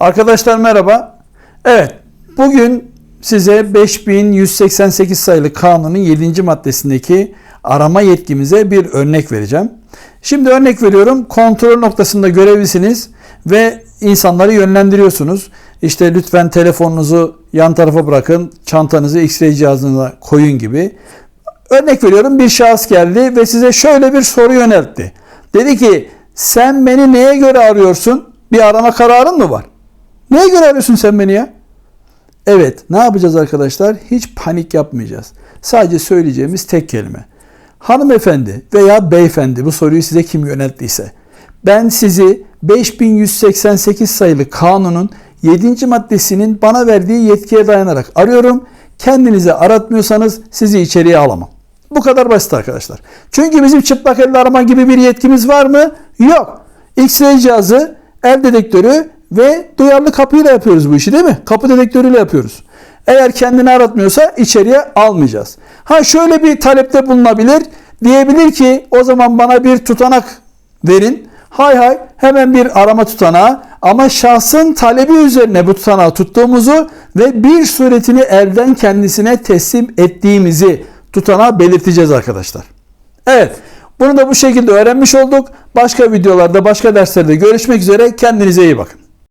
Arkadaşlar merhaba. Evet, bugün size 5188 sayılı kanunun 7. maddesindeki arama yetkimize bir örnek vereceğim. Şimdi örnek veriyorum. Kontrol noktasında görevlisiniz ve insanları yönlendiriyorsunuz. İşte lütfen telefonunuzu yan tarafa bırakın, çantanızı X-ray cihazına koyun gibi. Örnek veriyorum bir şahıs geldi ve size şöyle bir soru yöneltti. Dedi ki sen beni neye göre arıyorsun? Bir arama kararın mı var? Neye göre arıyorsun sen beni ya? Evet ne yapacağız arkadaşlar? Hiç panik yapmayacağız. Sadece söyleyeceğimiz tek kelime. Hanımefendi veya beyefendi bu soruyu size kim yönelttiyse. Ben sizi 5188 sayılı kanunun 7. maddesinin bana verdiği yetkiye dayanarak arıyorum. Kendinizi aratmıyorsanız sizi içeriye alamam. Bu kadar basit arkadaşlar. Çünkü bizim çıplak elle arama gibi bir yetkimiz var mı? Yok. X-ray cihazı, el dedektörü ve duyarlı kapıyla yapıyoruz bu işi değil mi? Kapı dedektörüyle yapıyoruz. Eğer kendini aratmıyorsa içeriye almayacağız. Ha şöyle bir talepte bulunabilir. Diyebilir ki o zaman bana bir tutanak verin. Hay hay hemen bir arama tutanağı ama şahsın talebi üzerine bu tutanağı tuttuğumuzu ve bir suretini elden kendisine teslim ettiğimizi tutanağa belirteceğiz arkadaşlar. Evet bunu da bu şekilde öğrenmiş olduk. Başka videolarda başka derslerde görüşmek üzere. Kendinize iyi bakın.